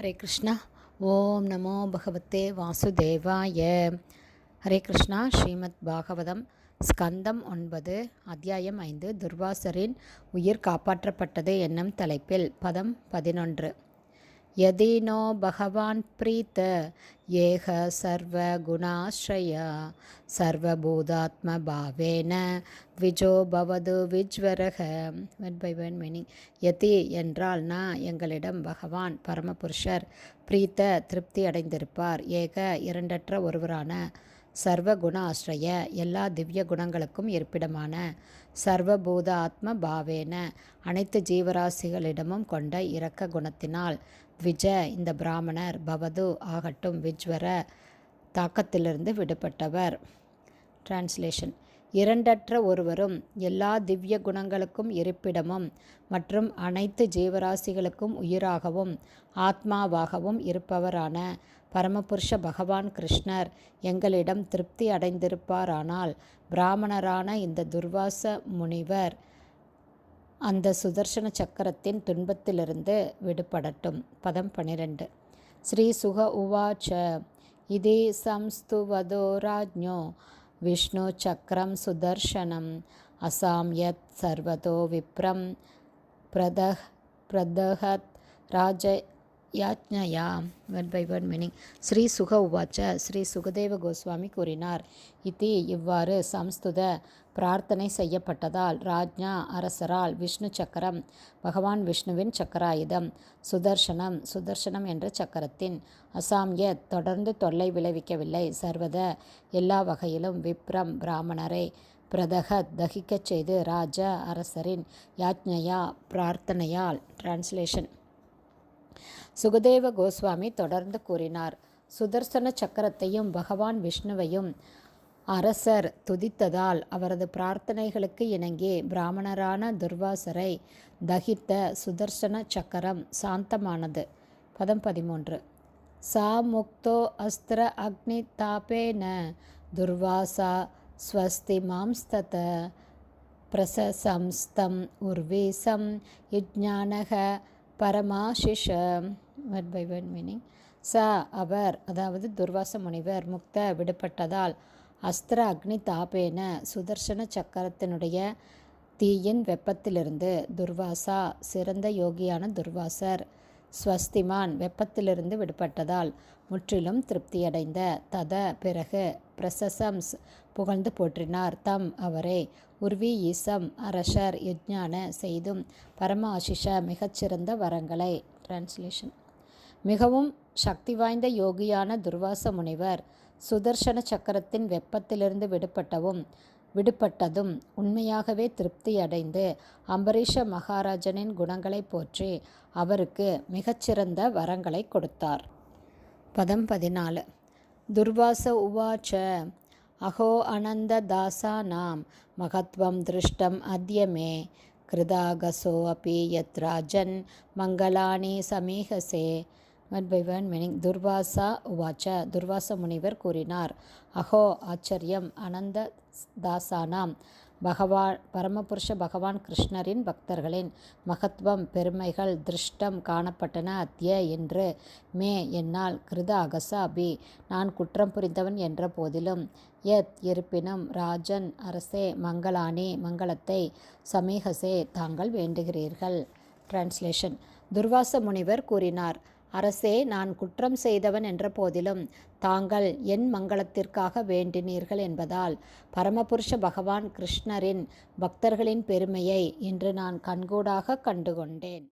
ஹரே கிருஷ்ணா. ஓம் நமோ பகவத்தே வாசுதேவாய. ஹரே கிருஷ்ணா ஸ்ரீமத் பாகவதம் ஸ்கந்தம் ஒன்பது அத்தியாயம் ஐந்து துர்வாசரின் உயிர் காப்பாற்றப்பட்டது என்னும் தலைப்பில் பதம் பதினொன்று. यदि नो भगवान् प्रीत येह सर्वगुणाश्रया சர்வபூதாத்மபாவேன விஜோ பவது விஜ்வரக ஒன் பை ஒன் மீனிங் யதி என்றால் நான் எங்களிடம் பகவான் பரமபுருஷர் பிரீத்த திருப்தி அடைந்திருப்பார் ஏக இரண்டற்ற ஒருவரான சர்வ குண ஆசிரிய எல்லா திவ்ய குணங்களுக்கும் இருப்பிடமான சர்வபூத ஆத்ம பாவேன அனைத்து ஜீவராசிகளிடமும் கொண்ட இரக்க குணத்தினால் விஜ இந்த பிராமணர் பவது ஆகட்டும் விஜ்வர தாக்கத்திலிருந்து விடுபட்டவர். டிரான்ஸ்லேஷன் இரண்டற்ற ஒருவரும் எல்லா திவ்ய குணங்களுக்கும் இருப்பிடமும் மற்றும் அனைத்து ஜீவராசிகளுக்கும் உயிராகவும் ஆத்மாவாகவும் இருப்பவரான பரமபுருஷ பகவான் கிருஷ்ணர் எங்களிடம் திருப்தி அடைந்திருப்பாரானால் பிராமணரான இந்த துர்வாச முனிவர் அந்த சுதர்சன சக்கரத்தின் துன்பத்திலிருந்து விடுபடட்டும். பதம் பனிரெண்டு. ஸ்ரீ சுக உவாச்ச. இதே சம்ஸ்துவதோ ராஜ்ஞோ. விஷ்ணு சக்கரம் சுதர்சனம். அசாம் யத் சர்வதோ விப்ரம். பிரதஹ் பிரதஹத் ராஜ யாஜ்ஞயா word by word meaning Shri Shuka உவாச்ச ஸ்ரீ சுகதேவ கோஸ்வாமி கூறினார். இத்தி இவ்வாறு சம்ஸ்துத பிரார்த்தனை செய்யப்பட்டதால் ராஜ்ஞா அரசரால் விஷ்ணு சக்கரம் பகவான் விஷ்ணுவின் சக்கராயுதம் சுதர்சனம் சுதர்சனம் என்ற சக்கரத்தின் அசாமிய தொடர்ந்து தொல்லை விளைவிக்கவில்லை. சர்வத எல்லா வகையிலும் விப்ரம் பிராமணரை பிரதகத் தகிக்கச் செய்து ராஜ அரசரின் யாஜ்ஞயா பிரார்த்தனையால் டிரான்ஸ்லேஷன் சுகதேவ கோஸ்வாமி தொடர்ந்து கூறினார். சுதர்சன சக்கரத்தையும் பகவான் விஷ்ணுவையும் அரசர் துதித்ததால் அவரது பிரார்த்தனைகளுக்கு இணங்கி பிராமணரான துர்வாசரை தகித்த சுதர்சன சக்கரம் சாந்தமானது. பதம் பதிமூன்று. சா முக்தோ அஸ்திர அக்னி தாபேன துர்வாசா ஸ்வஸ்தி மாம்ஸ்தத பிரசசம்ஸ்தம் உர்வீசம் இஜானக பரமாசிஷம் வேர்ட் பை வேர்ட் மீனிங் ச அவர் அதாவது துர்வாச முனிவர் முக்த விடுபட்டதால் அஸ்திர அக்னி தாபேன சுதர்சன சக்கரத்தினுடைய தீயின் வெப்பத்திலிருந்து துர்வாசா சிறந்த யோகியான துர்வாசர் ஸ்வஸ்திமான் வெப்பத்திலிருந்து விடுபட்டதால் முற்றிலும் திருப்தியடைந்த தத பிறகு பிரசசம்ஸ் புகழ்ந்து போற்றினார். தம் அவரே உர்வி ஈசம் அரசர் யஜ்ஞான செய்தும் பரமாசிஷ மிகச்சிறந்த வரங்களை. டிரான்ஸ்லேஷன் மிகவும் சக்தி வாய்ந்த யோகியான துர்வாச முனிவர் சுதர்சன சக்கரத்தின் வெப்பத்திலிருந்து விடுபட்டவும் விடுபட்டதும் உண்மையாகவே திருப்தி அடைந்து அம்பரீஷ மகாராஜனின் குணங்களை போற்றி அவருக்கு மிகச்சிறந்த வரங்களை கொடுத்தார். பதம் பதினாலு. துர்வாச உவாச்ச அஹோ அனந்த தாசானாம் மகத்வம் திருஷ்டம் அத்யமே கிருதாகசோ அப்பி யத்ராஜன் மங்களானி சமீகசே one by one meaning Durvasa உவாச்ச துர்வாச முனிவர் கூறினார். அஹோ ஆச்சரியம் அனந்த தாசானாம் பகவான் பரமபுருஷ பகவான் கிருஷ்ணரின் பக்தர்களின் மகத்துவம் பெருமைகள் திருஷ்டம் காணப்பட்டன அத்திய என்று மே என்னால் கிருத அகசா பி நான் குற்றம் புரிந்தவன் என்ற போதிலும் எத் இருப்பினும் ராஜன் அரசே மங்களானி மங்களத்தை சமீகசே தாங்கள் வேண்டுகிறீர்கள் டிரான்ஸ்லேஷன் துர்வாச முனிவர் கூறினார். அரசே நான் குற்றம் செய்தவன் என்ற போதிலும் தாங்கள் என் மங்களத்திற்காக வேண்டினீர்கள் என்பதால் பரமபுருஷ பகவான் கிருஷ்ணரின் பக்தர்களின் பெருமையை இன்று நான் கண்கூடாக கண்டுகொண்டேன்.